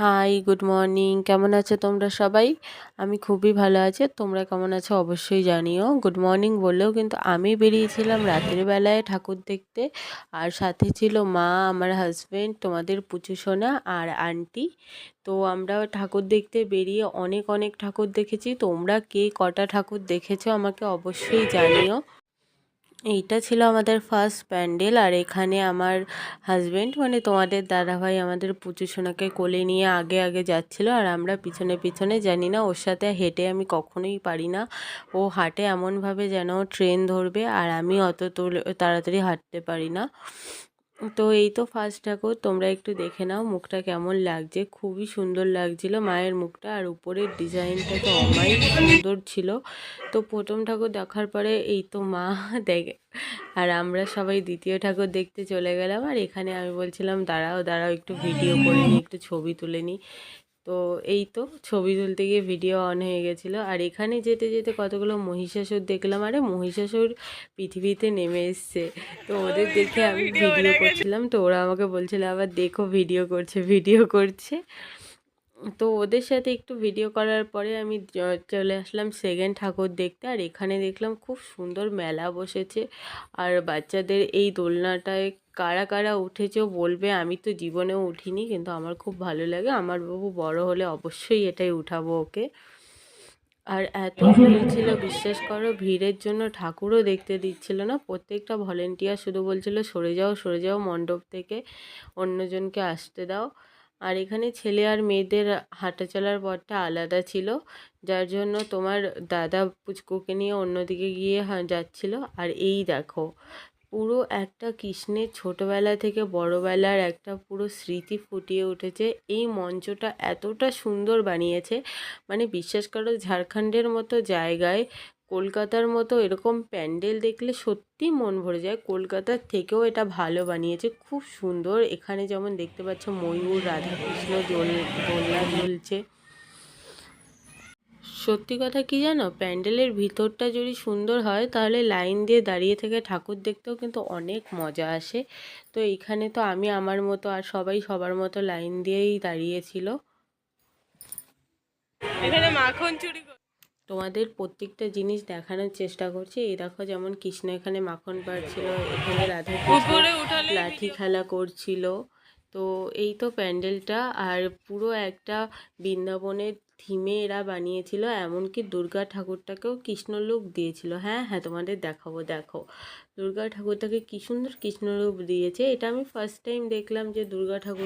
Hi good morning কেমন আছো তোমরা সবাই? আমি খুবই ভালো আছি। তোমরা কেমন আছো অবশ্যই জানিও। গুড মর্নিং বললেও কিন্তু আমি বেরিয়েছিলাম রাতের বেলায় ঠাকুর দেখতে। আর সাথে ছিল মা, আমার হাজব্যান্ড তোমাদের পুচু সোনা আর আন্টি তো আমরা ঠাকুর দেখতে বেরিয়ে অনেক অনেক ঠাকুর দেখেছি। তোমরা কে কটা ঠাকুর দেখেছ আমাকে অবশ্যই জানিও। এইটা ছিল আমাদের ফার্স্ট প্যান্ডেল আর এখানে আমার হাজব্যান্ড মানে তোমাদের দাদাভাই আমাদের পুজো সোনাকে কোলে নিয়ে আগে আগে যাচ্ছিল আর আমরা পিছনে পিছনে, জানি না ওর সাথে হেঁটে আমি কখনোই পারি না। ও হাঁটে এমনভাবে যেন ট্রেন ধরবে আর আমি অত তাড়াতাড়ি হাঁটতে পারি না। তো এই তো ফার্স্ট ঠাকুর, তোমরা একটু দেখে নাও মুখটা কেমন লাগছে। খুবই সুন্দর লাগছিল মায়ের মুখটা আর উপরের ডিজাইনটা তো অমাই সুন্দর ছিল। তো প্রথম ঠাকুর দেখার পরে এই তো মা দেখে, আর আমরা সবাই দ্বিতীয় ঠাকুর দেখতে চলে গেলাম। আর এখানে আমি বলছিলাম, দাঁড়াও দাঁড়াও, একটু ভিডিও করে নিই একটু ছবি তুলে নিই তো এই তো ছবি তুলতে গিয়ে ভিডিও অন হয়ে গেছিল। আর এখানে যেতে যেতে কতগুলো মহিষাসুর দেখলাম। আরে মহিষাসুর পৃথিবীতে নেমে এসছে। তো ওদের দেখে আমি ভিডিও করছিলাম। তো ওরা আমাকে বলছিল আবার দেখো ভিডিও করছে ভিডিও করছে। তো ওদের সাথে একটু ভিডিও করার পরে আমি চলে আসলাম সেকেন্ড ঠাকুর দেখতে। আর এখানে দেখলাম খুব সুন্দর মেলা বসেছে। আর বাচ্চাদের এই দোলনাটায় কারা কারা উঠেছো বলবে আমি তো জীবনেও উঠিনি কিন্তু আমার খুব ভালো লাগে। আমার বাবু বড় হলে অবশ্যই এটাই উঠাবো ওকে। আর এত ভিড় ছিল বিশ্বাস করো ভিড়ের জন্য ঠাকুরও দেখতে দিচ্ছিল না। প্রত্যেকটা ভলেন্টিয়ার শুধু বলছিল সরে যাও সরে যাও মণ্ডপ থেকে অন্যজনকে আসতে দাও। আর এখানে ছেলে আর মেয়েদের হাঁটা চলার পথটা আলাদা ছিল যার জন্য তোমার দাদা পুচকুকে নিয়ে অন্যদিকে গিয়ে যাচ্ছিল। আর এই দেখো পুরো একটা কৃষ্ণের ছোটোবেলা থেকে বড়োবেলার একটা পুরো স্মৃতি ফুটিয়ে উঠেছে। এই মঞ্চটা এতটা সুন্দর বানিয়েছে। মানে বিশ্বাস করো, ঝাড়খণ্ডের মতো জায়গায়, কলকাতার মতো এরকম প্যান্ডেল দেখলে সত্যি মন ভরে যায়। কলকাতার থেকেও এটা ভালো বানিয়েছে। খুব সুন্দর। এখানে যেমন দেখতে পাচ্ছ ময়ূর, রাধাকৃষ্ণ, দোল, দোলনা ঝুলছে সত্যি কথা কি জানো? প্যান্ডেলের ভিতরটা যদি সুন্দর হয় তাহলে লাইন দিয়ে দাঁড়িয়ে থেকে ঠাকুর দেখতেও কিন্তু অনেক মজা আসে। তো এখানে তো আমি আমার মতো আর সবাই সবার মতো লাইন দিয়েই দাঁড়িয়েছিল। এখানে মাখন চুরি তোমাদের প্রত্যেকটা জিনিস দেখানোর চেষ্টা করছি। এই দেখো যেমন কৃষ্ণ এখানে মাখন পাড়ছিল এখানে রাধা লাঠি খেলা করছিল। তো এই তো প্যান্ডেলটা আর পুরো একটা বৃন্দাবনের থিমে এরা বানিয়েছিল, এমনকি দুর্গা ঠাকুরটাকেও কৃষ্ণলোক দিয়েছিল। হ্যাঁ হ্যাঁ তোমাদের দেখাবো, দেখো। দুর্গা ঠাকুরটাকে কী সুন্দর কৃষ্ণলোক দিয়েছে। এটা আমি ফার্স্ট টাইম দেখলাম যে দুর্গা ঠাকুর